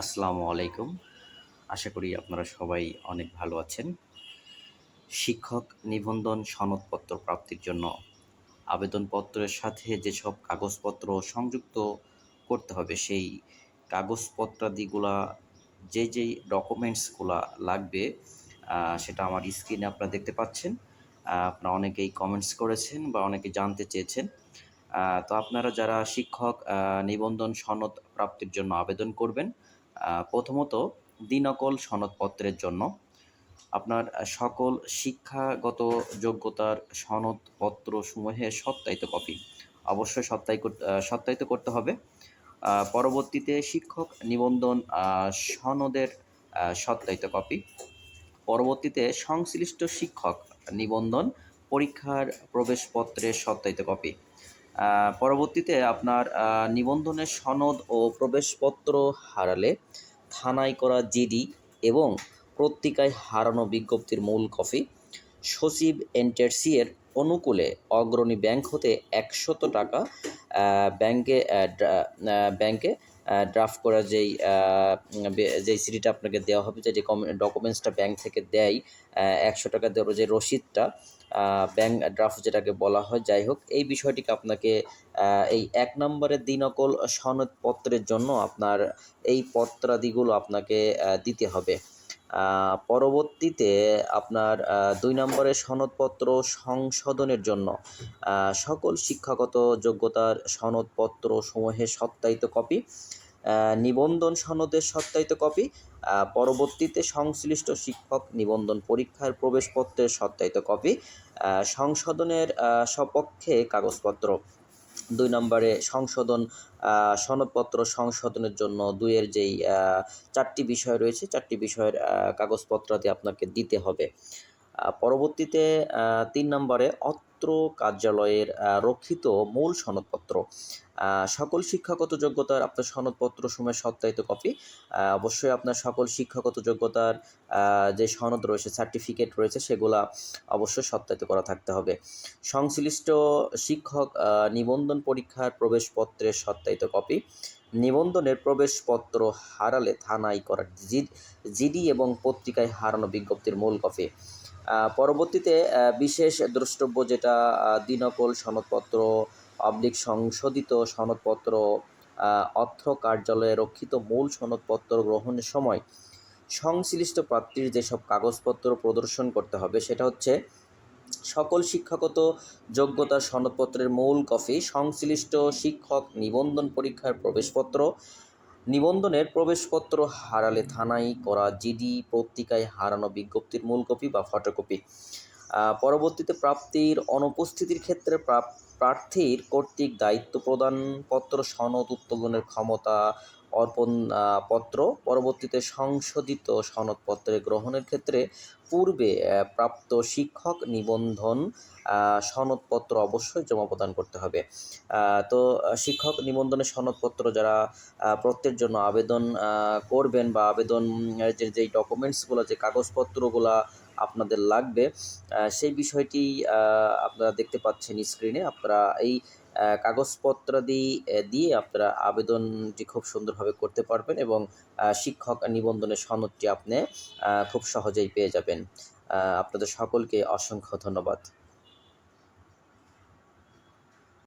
আসসালামু আলাইকুম। আশা করি আপনারা সবাই অনেক ভালো আছেন। শিক্ষক নিবন্ধন সনদপত্র প্রাপ্তির জন্য আবেদনপত্রের সাথে যেসব কাগজপত্র সংযুক্ত করতে হবে, সেই কাগজপত্রাদিগুলা, যে যেই ডকুমেন্টসগুলা লাগবে সেটা আমার স্ক্রিনে আপনারা দেখতে পাচ্ছেন। আপনারা অনেকেই কমেন্টস করেছেন বা অনেকে জানতে চেয়েছেন। তো আপনারা যারা শিক্ষক নিবন্ধন সনদ প্রাপ্তির জন্য আবেদন করবেন প্রথমত দিনকল সনদপত্রের জন্য আপনার সকল শিক্ষাগত যোগ্যতার সনদপত্র সমূহের সত্যায়িত কপি। অবশ্যই সত্যায় কর- সত্যায়িত করতে হবে। পরবর্তীতে শিক্ষক নিবন্ধন সনদের সত্যায়িত কপি। পরবর্তীতে সংশ্লিষ্ট শিক্ষক নিবন্ধন, পরীক্ষার প্রবেশপত্রের সত্যায়িত কপি। পরবর্তীতে আপনার নিবন্ধনের সনদ ও প্রবেশপত্র হারালে থানায় করা জিডি এবং পত্রিকায় হারানো বিজ্ঞপ্তির মূল কপি সচিব এনটারসিয়ের অনুকূলে অগ্রণী ব্যাংক হতে একশত টাকা ব্যাংকে ব্যাংকে ড্রাফট করা যেই যেই সিডিটা আপনাকে দেওয়া হবে যে ডকুমেন্টসটা ব্যাংক থেকে দেয় একশো টাকা দেওয়ার যে রসিদটা ব্যাংক ড্রাফট যেটাকে বলা হয়। যাই হোক, এই বিষয়টিকে আপনাকে এই এক নম্বরের দিনকল সনদপত্রের জন্য আপনার এই পত্রাদিগুলো আপনাকে দিতে হবে। পরবর্তীতে আপনার দুই নম্বরের সনদপত্র সংশোধনের জন্য সকল শিক্ষাগত যোগ্যতার সনদপত্র সমূহের সত্যায়িত কপি নিবন্ধন সনদের সত্যায়িত কপি পরবর্তীতে সংশ্লিষ্ট শিক্ষক নিবন্ধন পরীক্ষার প্রবেশপত্রের সত্যায়িত কপি সংশোধনের সপক্ষে কাগজপত্র। দুই নম্বরে সংশোধন সনদপত্র সংশোধনের জন্য দুইয়ের যেই চারটি বিষয় রয়েছে, চারটি বিষয়ের কাগজপত্র কাগজপত্রাদি আপনাকে দিতে হবে। পরবর্তীতে তিন নম্বরে অত্র কার্যালয়ের রক্ষিত মূল সনদপত্র। সকল শিক্ষাগত যোগ্যতার আপনার সনদপত্র সময় সত্যায়িত কপি। অবশ্যই আপনার সকল শিক্ষাগত যোগ্যতার যে সনদ রয়েছে সার্টিফিকেট রয়েছে, সেগুলা অবশ্যই সত্যায়িত করা থাকতে হবে। সংশ্লিষ্ট শিক্ষক নিবন্ধন পরীক্ষার প্রবেশপত্রের সত্যায়িত কপি। নিবন্ধনের প্রবেশপত্র হারালে থানায় করা জি- জিডি এবং পত্রিকায় হারানো বিজ্ঞপ্তির মূল কপি। পরবর্তীতে বিশেষ দ্রষ্টব্য যেটা দিনকল সনদপত্র, অবলিক সংশোধিত সনদপত্র অর্থ কার্যালয়ে রক্ষিত মূল সনদপত্র গ্রহণের সময় সংশ্লিষ্ট প্রার্থীর যেসব কাগজপত্র প্রদর্শন করতে হবে, সেটা হচ্ছে সকল শিক্ষাগত যোগ্যতা সনদপত্রের মূল কপি, সংশ্লিষ্ট শিক্ষক নিবন্ধন পরীক্ষার প্রবেশপত্র নিবন্ধনের প্রবেশপত্র হারালে থানায় করা জিডি পত্রিকায় হারানো বিজ্ঞপ্তির মূল কপি বা ফটোকপি। পরবর্তীতে প্রাপ্তির অনুপস্থিতির ক্ষেত্রে প্রার্থীর কর্তৃক দায়িত্ব প্রদান পত্র সনদ উত্তোলনের ক্ষমতা অর্পণ পত্র পরবর্তীতে সংশোধিত সনদপত্রে গ্রহণের ক্ষেত্রে পূর্বে প্রাপ্ত শিক্ষক নিবন্ধন সনদপত্র অবশ্যই জমা প্রদান করতে হবে। তো শিক্ষক নিবন্ধনের সনদপত্র যারা আহ, প্রত্যেকের জন্য আবেদন করবেন বা আবেদন যে যেই ডকুমেন্টসগুলো যে কাগজপত্রগুলো আপনাদের লাগবে সেই বিষয়টি আপনারা দেখতে পাচ্ছেন স্ক্রিনে। আপনারা এই কাগজপত্রাদি আহ, দিয়ে আপনারা আবেদনটি খুব সুন্দরভাবে করতে পারবেন এবং শিক্ষক নিবন্ধনের সনদটি আপনি খুব সহজেই পেয়ে যাবেন। আপনাদের সকলকে অসংখ্য ধন্যবাদ।